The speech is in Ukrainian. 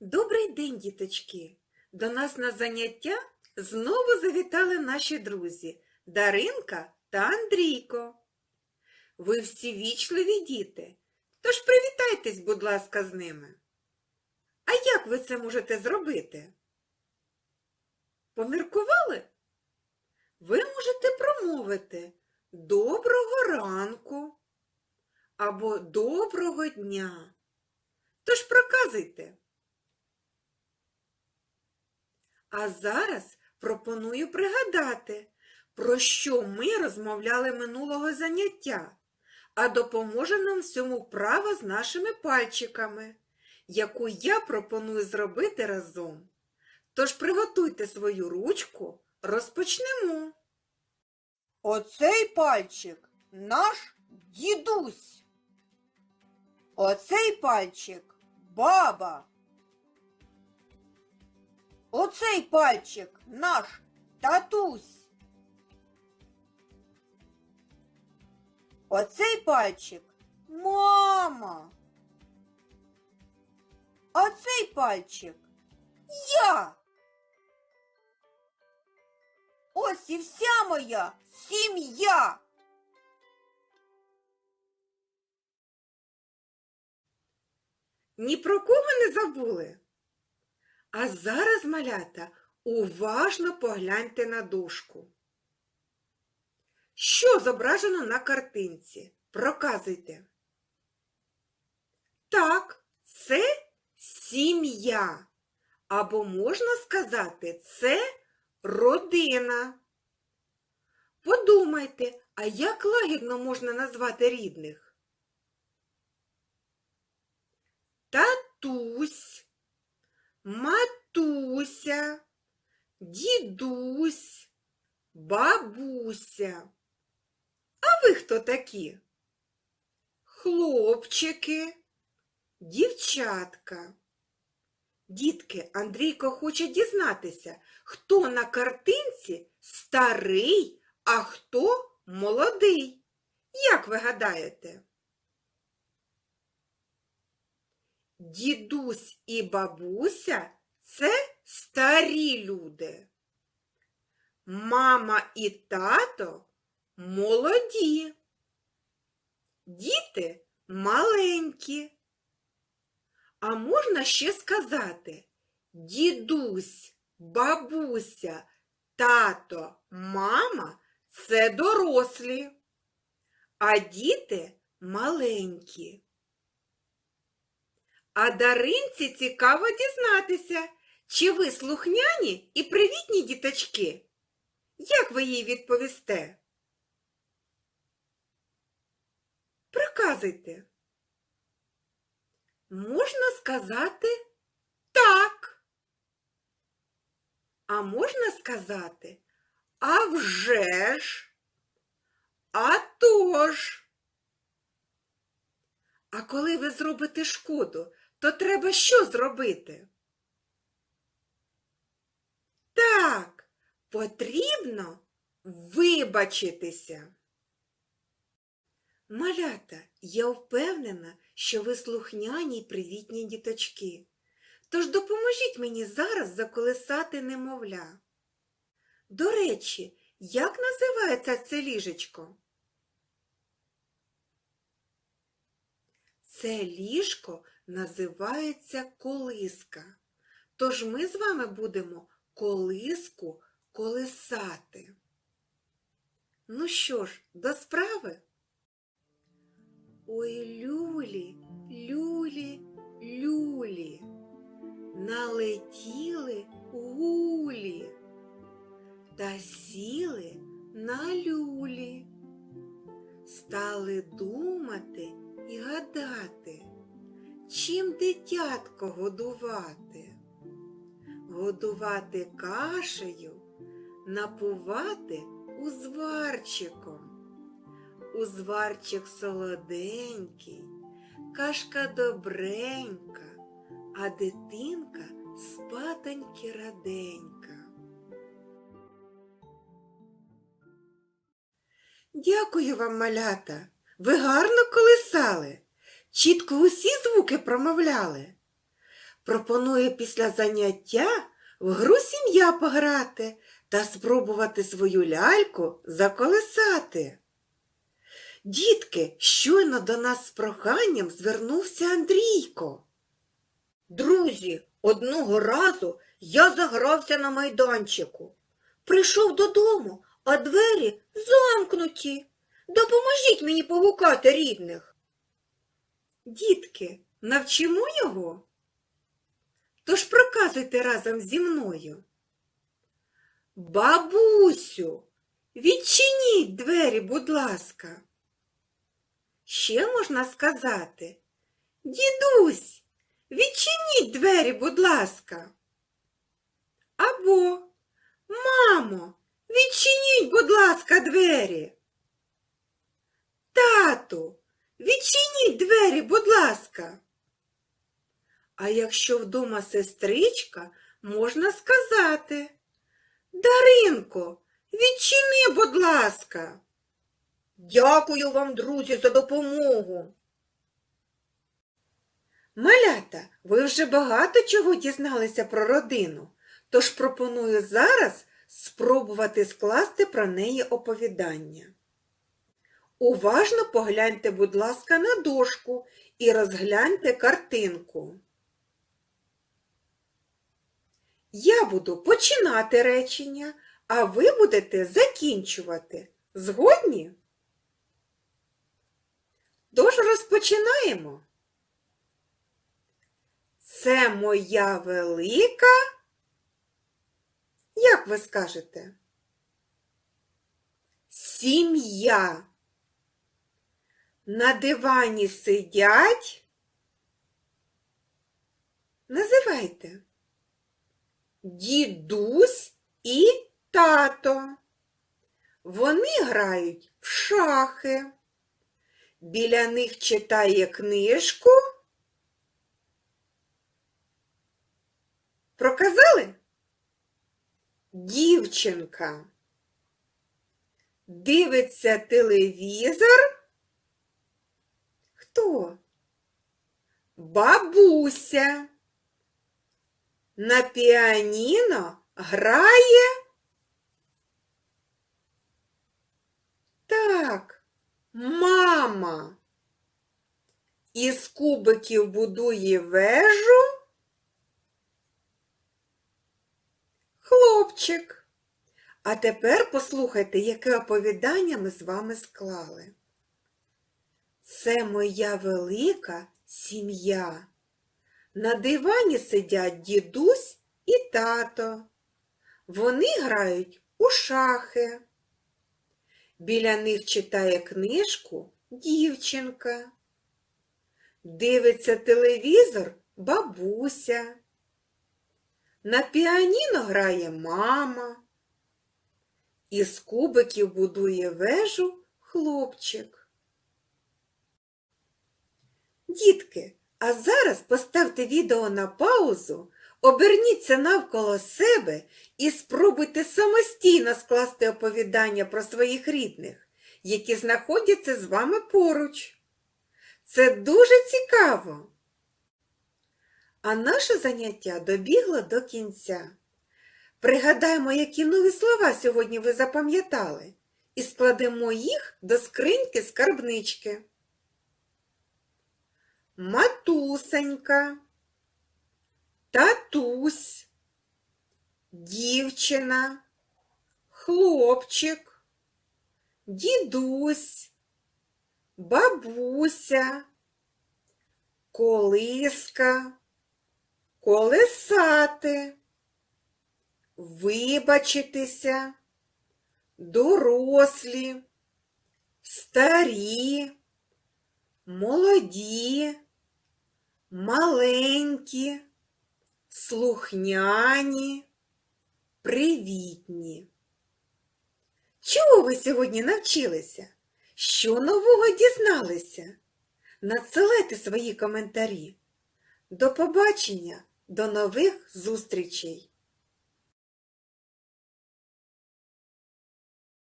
Добрий день, діточки! До нас на заняття знову завітали наші друзі Даринка та Андрійко. Ви всі вічливі діти, тож привітайтесь, будь ласка, з ними. А як ви це можете зробити? Поміркували? Ви можете промовити Доброго ранку або Доброго дня. Тож проказуйте. А зараз пропоную пригадати, про що ми розмовляли минулого заняття, а допоможе нам в цьому вправа з нашими пальчиками, яку я пропоную зробити разом. Тож приготуйте свою ручку, розпочнемо. Оцей пальчик наш дідусь. Оцей пальчик баба. Оцей пальчик наш татусь. Оцей пальчик мама. А цей пальчик я. Ось і вся моя сім'я. Ні про кого не забули? А зараз, малята, уважно погляньте на дошку. Що зображено на картинці? Проказуйте. Так, це сім'я. Або можна сказати, це родина. Подумайте, а як лагідно можна назвати рідних? Татусь, матуся, дідусь, бабуся. А ви хто такі? Хлопчики, дівчатка. Дітки, Андрійко хоче дізнатися, хто на картинці старий, а хто молодий. Як ви гадаєте? Дідусь і бабуся це старі люди. Мама і тато молоді. Діти маленькі. А можна ще сказати дідусь, бабуся, тато, мама це дорослі, а діти маленькі. А Даринці цікаво дізнатися, чи ви слухняні і привітні діточки? Як ви їй відповісте? Проказуйте. Можна сказати так. А можна сказати а вже ж, а то ж. А коли ви зробите шкоду, то треба що зробити? Так, потрібно вибачитися. Малята, я впевнена, що ви слухняні й привітні діточки. Тож допоможіть мені зараз заколисати немовля. До речі, як називається це ліжечко? Це ліжко називається колиска. Тож ми з вами будемо колиску колисати. Ну що ж, до справи? Ой, люлі, люлі, люлі, налетіли гулі та сіли на люлі, стали думати і гадати, чим дитятко годувати, годувати кашею, напувати узварчиком. Узварчик солоденький, кашка добренька, а дитинка спатоньки раденька. Дякую вам, малята. Ви гарно колисали, чітко усі звуки промовляли. пропоную після заняття в гру сім'я пограти та спробувати свою ляльку заколисати. Дітки, щойно до нас з проханням звернувся Андрійко. Друзі, одного разу я загрався на майданчику. Прийшов додому, а двері замкнуті. Допоможіть мені погукати рідних. Дітки, навчимо його? Тож проказуйте разом зі мною. Бабусю, відчиніть двері, будь ласка. Ще можна сказати. Дідусь, відчиніть двері, будь ласка. Або, мамо, відчиніть, будь ласка, двері. Тату, відчиніть двері, будь ласка. А якщо вдома сестричка, можна сказати. Даринко, відчини, будь ласка. Дякую вам, друзі, за допомогу. Малята, ви вже багато чого дізналися про родину, тож пропоную зараз спробувати скласти про неї оповідання. Уважно погляньте, будь ласка, на дошку і розгляньте картинку. Я буду починати речення, а ви будете закінчувати. Згодні? Тож розпочинаємо. Це моя велика. Як ви скажете? Сім'я. На дивані сидять. Називайте. Дідусь і тато. Вони грають в шахи. Біля них читає книжку. Проказали? Дівчинка. Дивиться телевізор. Хто? Бабуся. На піаніно грає. Так, мама. Із кубиків будує вежу. Хлопчик. А тепер послухайте, яке оповідання ми з вами склали. Це моя велика сім'я. На дивані сидять дідусь і тато. Вони грають у шахи. Біля них читає книжку дівчинка. Дивиться телевізор бабуся. На піаніно грає мама. Із кубиків будує вежу хлопчик. Дітки, а зараз поставте відео на паузу, оберніться навколо себе і спробуйте самостійно скласти оповідання про своїх рідних, які знаходяться з вами поруч. Це дуже цікаво. А наше заняття добігло до кінця. Пригадаємо, які нові слова сьогодні ви запам'ятали, і складемо їх до скриньки скарбнички. Матусенька, татусь, дівчина, хлопчик, дідусь, бабуся, колиска, колесати, вибачитися, дорослі, старі, молоді, маленькі, слухняні, привітні. Чого ви сьогодні навчилися? Що нового дізналися? Надсилайте свої коментарі. До побачення, до нових зустрічей!